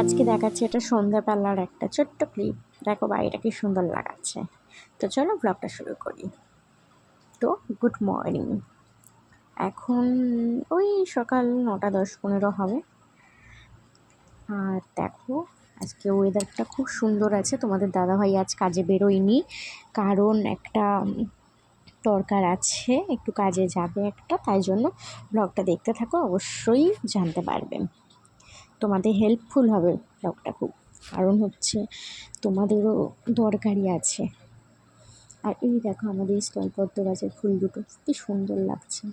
আজকে দেখাচ্ছি এটা সন্ধ্যাবেলার একটা ছোট্ট ক্লিপ দেখো বাড়িটা কি সুন্দর লাগাচ্ছে। তো চলো ব্লগটা শুরু করি। তো গুড মর্নিং এখন ওই সকাল নটা দশ পনেরো হবে। আর দেখো, আজকে ওয়েদারটা খুব সুন্দর আছে। তোমাদের দাদাভাই আজ কাজে বেরোয়নি। কারণ একটা দরকার আছে, একটু কাজে যাবে একটা। তাই জন্য ব্লগটা দেখতে থাকো, অবশ্যই জানতে পারবেন তোমাদের হেল্পফুল হবে ব্লগটা খুব। কারণ হচ্ছে তোমাদেরও দরকারি আছে। আর এই দেখো আমাদের স্থলপদ্ম গাছের ফুল দুটো, কি সুন্দর লাগছে।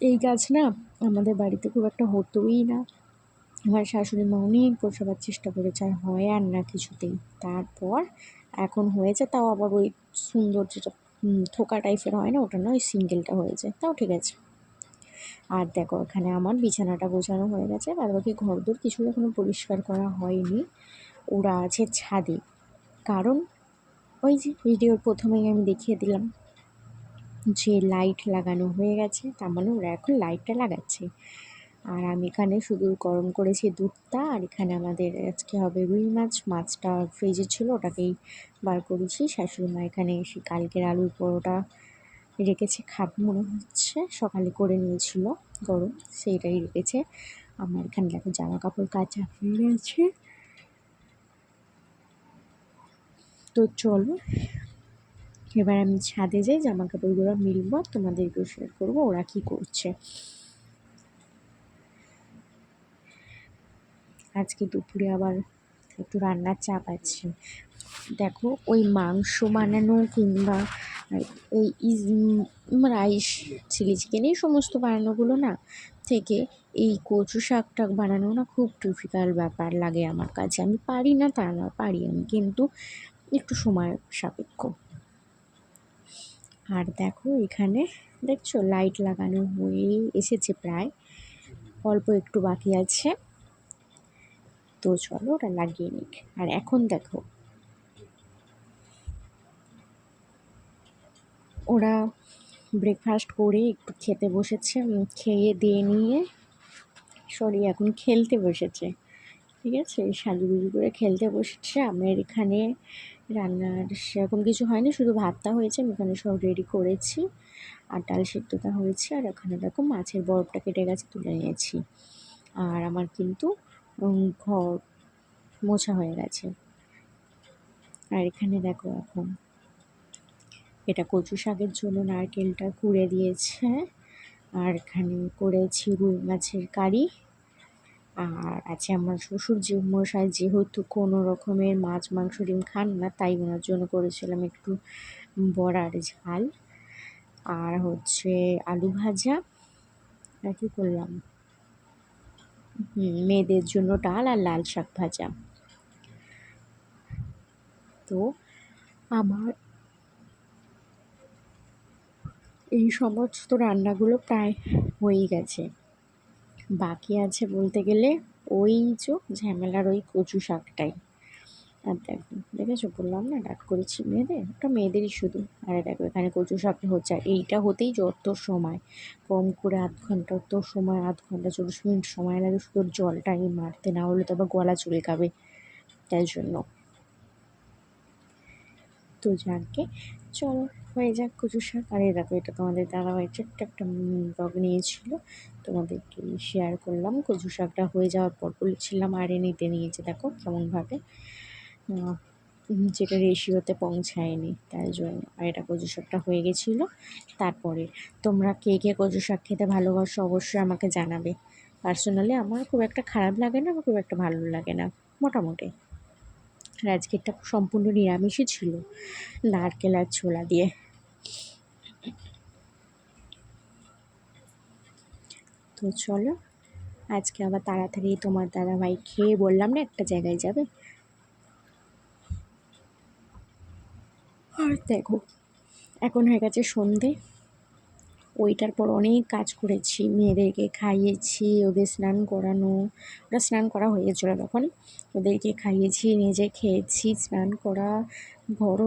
এই গাছ না আমাদের বাড়িতে খুব একটা হতোই না। আমার শাশুড়ি মা অনেক বসাবার চেষ্টা করেছে, আর হয় আর না কিছুতেই। তারপর এখন হয়েছে, তাও আবার ওই সুন্দর যেটা থোকা টাইপের হয় না, ওটা না ওই সিঙ্গেলটা হয়েছে তাও ঠিক আছে। আর দেখো, এখানে আমার বিছানাটা গোছানো হয়ে গেছে। আর বাকি ঘরদোর কিছু এখনও পরিষ্কার করা হয়নি। ওরা আছে ছাদে। কারণ ওই যে ভিডিওর প্রথমেই আমি দেখিয়ে দিলাম, যে লাইট লাগানো হয়ে গেছে। তার মানে ওরা এখন লাইটটা লাগাচ্ছে। আর আমি এখানে শুধু গরম করেছি দুধটা, আর এখানে আমাদের আজকে হবে রুই মাছ। মাছটা ফ্রিজে ছিল, ওটাকেই বার করেছি। শাশুড়ি মা এখানে এসে কালকের আলুর পরোটা রেখেছে, খাব মনে হচ্ছে। সকালে করে নিয়েছিল গরম, সেইটাই রেখেছে। আমার এখানে দেখো জামা কাপড় কাচা হয়ে গেছে। তো চলো, এবার আমি ছাদে যাই, জামা কাপড়গুলো মিলবো, তোমাদেরকেও শেয়ার করব, ওরা কি করছে। আজকে দুপুরে আবার একটু রান্নার চাপ আছে। দেখো, ওই মাংস বানানো কিংবা এই রাইস, চিলি চিকেন এই সমস্ত বানানোগুলো না থেকে এই কচু শাকটা বানানো না খুব ডিফিকাল্ট ব্যাপার লাগে আমার কাছে। আমি পারি না তা না, পারি আমি, কিন্তু একটু সময় সাপেক্ষ। আর দেখো, এখানে দেখছ লাইট লাগানো হয়ে এসেছে প্রায়। অল্প একটু বাকি আছে। তো চলো ওটা লাগিয়ে নিক। আর এখন দেখো। ওরা ব্রেকফাস্ট করে একটু খেতে বসেছে খেয়ে দিয়ে নিয়ে সরি এখন খেলতে বসেছে। ঠিক আছে? সাজুগুজু করে খেলতে বসেছে। আমার এখানে রান্নার সেরকম কিছু হয়নি, শুধু ভাতটা হয়েছে, আমি এখানে সব রেডি করেছি। আর ডাল সেদ্ধটা হয়েছে, আর এখানে দেখো মাছের বরফটা কেটে গেছে, তুলে নিয়েছি। আর আমার কিন্তু ঘর মোছা হয়ে গেছে। আর এখানে দেখো এখন, এটা কচু শাকের জন্য নারকেলটা কুড়ে দিয়েছে, আর এখানে করেছি রুই মাছের কারি, আর আছে আমার শ্বশুর যে মশাই, যেহেতু কোনো রকমের মাছ, মাংস, ডিম খান না, তাই ওনার জন্য করেছিলাম একটু বড়ার ঝাল। আর হচ্ছে আলু ভাজা, আর কি করলাম? মেয়েদের জন্য ডাল আর লাল শাক ভাজা। তো আমার এই সমস্ত রান্নাগুলো প্রায় হয়েই গেছে। বাকি আছে বলতে গেলে ওই যে ঝামেলার ওই কচু শাকটাই। আর দেখো, দেখেছ, বললাম না ডাক করেছি মেয়েদের? ওটা মেয়েদেরই শুধু। আরে দেখো, এখানে কচু শাকটা হচ্ছে, আর এইটা হতেই যত সময়, কম করে আধ ঘণ্টা তো সময়, আধ ঘণ্টা, চল্লিশ মিনিট সময় লাগে শুধু জলটা জলটাই মারতে, না হলে তো আবার গলা চুলকাবে তাই জন্য। তো যাকে, চলো, হয়ে যাক কচু শাক। আর দেখো, এটা তোমাদের দাদাভাই ছোট্ট একটা ব্লগ নিয়েছিল। তোমাদেরকে শেয়ার করলাম কচু শাকটা হয়ে যাওয়ার পর বলেছিলাম আর নিতে নিয়েছে, দেখো কেমনভাবে। যেটা রেশিওতে পৌঁছায়নি, তাই জন্য। আর এটা কচু শাকটা হয়ে গেছিল। তারপরে, তোমরা কে কে কচু শাক খেতে ভালোবাসো অবশ্যই আমাকে জানাবে। পার্সোনালি আমার খুব একটা খারাপ লাগে না, আমার খুব একটা ভালো লাগে না, মোটামুটি। আর সম্পূর্ণ নিরামিষই ছিল, নারকেল আর ছোলা দিয়ে। তো চলো, আজকে আবার তাড়াতাড়ি তোমার দাদা ভাই খেয়ে বললাম না একটা জায়গায় যাবে? আর দেখো, এখন হয়ে গেছে সন্ধে। ওইটার পর অনেক কাজ করেছি, মেয়েদেরকে খাইয়েছি, ওদের স্নান করানো। ওরা স্নান করা হয়ে গেছিল তখন। ওদেরকে খাইয়েছি, নিজে খেয়েছি, স্নান করা, ঘর,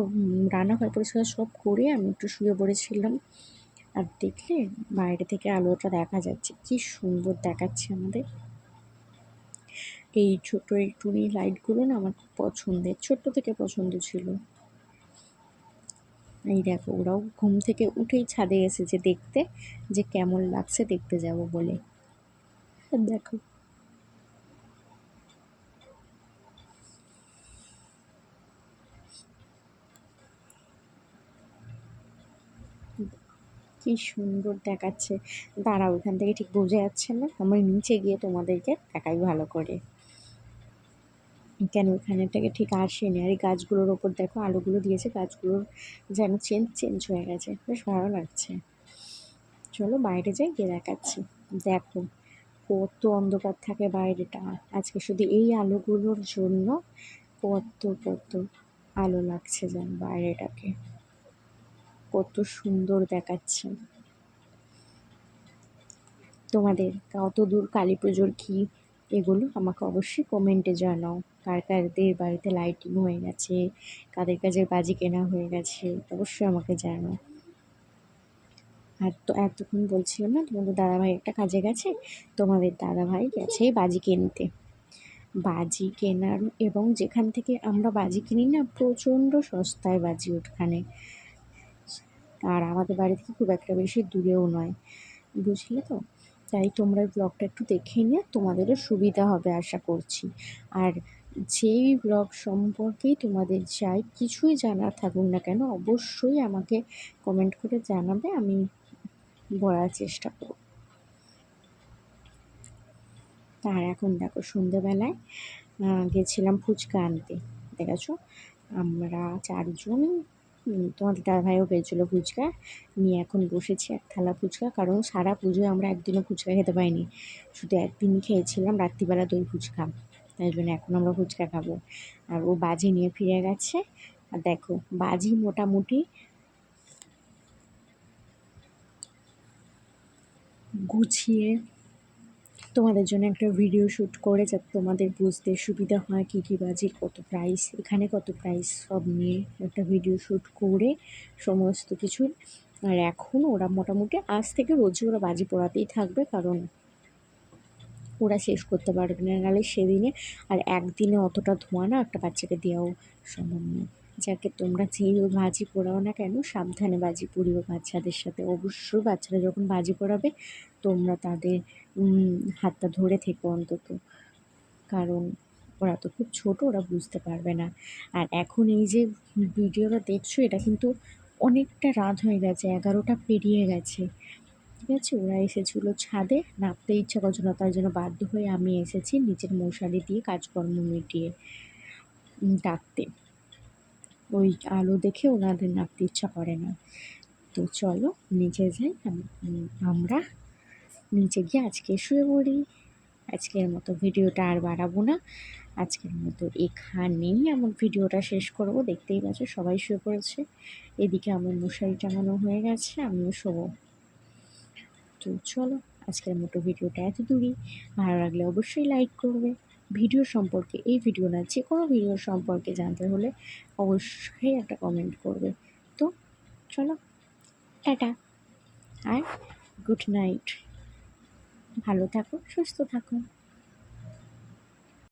রান্নাঘর পরিষ্কার সব করে আমি একটু শুয়ে পড়েছিলাম। আর দেখলে বাইরে থেকে আলোটা দেখা যাচ্ছে, কি সুন্দর দেখাচ্ছে আমাদের। এই ছোট এই টুনি লাইটগুলো না আমার খুব পছন্দের, ছোট্ট থেকে পছন্দ ছিল। এই দেখো, ওরাও ঘুম থেকে উঠেই ছাদে এসেছে দেখতে যে কেমন লাগছে দেখতে যাব বলে। দেখো। কি সুন্দর দেখাচ্ছে। দাঁড়াও, ওখান থেকে ঠিক বোঝা যাচ্ছে না। আমার নিচে গিয়ে তোমাদেরকে দেখাই ভালো করে। কেন ওখানে থেকে ঠিক আসেনি? আর এই গাছগুলোর ওপর দেখো আলোগুলো দিয়েছে, গাছগুলোর যেন চেঞ্জ চেঞ্জ হয়ে গেছে। বেশ ভালো লাগছে। চলো বাইরে যাই, গিয়ে দেখাচ্ছি। দেখো, কত অন্ধকার থাকে বাইরেটা। আজকে শুধু এই আলোগুলোর জন্য কত কত আলো লাগছে যেন বাইরেটাকে। কত সুন্দর দেখাচ্ছে। তোমাদের কত দূর কালী পুজোর কী এগুলো আমাকে অবশ্যই কমেন্টে জানাও। কার কারদের বাড়িতে লাইটিং হয়ে গেছে, কাদের কাছে বাজি কেনা হয়ে গেছে অবশ্যই আমাকে জানাও। আর তো এতক্ষণ বলছিলাম না, তোমাদের দাদাভাই একটা কাজে গেছে? তোমাদের দাদাভাই গেছে বাজি কিনতে। বাজি কেনার এবং যেখান থেকে আমরা বাজি কিনি না, প্রচণ্ড সস্তায় বাজি ওখানে আর আমাদের বাড়ি থেকে খুব একটা বেশি দূরেও নয়। বুঝলে তো? তাই তোমরা ব্লগটা একটু দেখে নিয়ে তোমাদেরও সুবিধা হবে আশা করছি। আর যেই ব্লগ সম্পর্কেই তোমাদের চাই কিছুই জানা থাকুক না কেন, অবশ্যই আমাকে কমেন্ট করে জানাবে, আমি বলার চেষ্টা করব। আর এখন দেখো সন্ধেবেলায় গেছিলাম ফুচকা আনতে, দেখেছ? আমরা চারজন তোমাদের দাদা ভাইও পেয়েছিলো ফুচকা। নিয়ে এখন বসেছি এক থালা ফুচকা, কারণ সারা পুজোয় আমরা একদিনও ফুচকা খেতে পাইনি। শুধু একদিন খেয়েছিলাম, রাত্রিবেলা দই ফুচকা। তাই জন্য এখন আমরা ফুচকা খাব। আর ও বাজি নিয়ে ফিরে গেছে। আর দেখো, বাজি মোটামুটি গুছিয়ে তোমাদের জন্য একটা ভিডিও শ্যুট করে যাতে তোমাদের বুঝতে সুবিধা হয় কী কী বাজির কত প্রাইস এখানে কত প্রাইস সব নিয়ে একটা ভিডিও শ্যুট করে সমস্ত কিছু। আর এখন ওরা মোটামুটি আজ থেকে রোজই ওরা বাজি পড়াতেই থাকবে, কারণ ওরা শেষ করতে পারবে না, নাহলে সেদিনে আর একদিনে অতটা ধোঁয়া না একটা বাচ্চাকে দেওয়াও সম্ভব নয়। যাকে তোমরা যেই বাজি পোড়াও না কেন, সাবধানে বাজি পুড়িও বাচ্চাদের সাথে। অবশ্যই বাচ্চারা যখন বাজি পোড়াবে, তোমরা তাদের হাতটা ধরে থেকো অন্তত। কারণ ওরা তো খুব ছোট, ওরা বুঝতে পারবে না। আর এখন এই যে ভিডিওটা দেখছ, এটা কিন্তু অনেকটা রাত হয়ে গেছে, এগারোটা পেরিয়ে গেছে। ঠিক আছে? ওরা এসেছিল ছাদে, নামতে ইচ্ছা করছে না, তার জন্য বাধ্য হয়ে আমি এসেছি নিচের মশারি দিয়ে কাজকর্ম মিটিয়ে ডাকতে। ওই আলো দেখে ওনাদের নামতে ইচ্ছা করে না। তো চলো, নিচে যাই। আমরা নিচে গিয়ে আজকে শুয়ে পড়ি। আজকের মতো ভিডিওটা আর বাড়াবো না। আজকের মতো এখানেই আমার ভিডিওটা শেষ করব। দেখতেই পাচ্ছ, সবাই শুয়ে পড়েছে। এদিকে আমার মশারি টাঙানো হয়ে গেছে, আমিও শোবো। তো চলো, আজকের মতো ভিডিওটা এত দূরই ভালো লাগলে অবশ্যই লাইক করবে। ভিডিও সম্পর্কে, এই ভিডিও না, যে কোনো ভিডিও সম্পর্কে জানতে হলে অবশ্যই একটা কমেন্ট করবে। তো চলো, টাটা আর গুড নাইট ভালো থাকো, সুস্থ থাকো।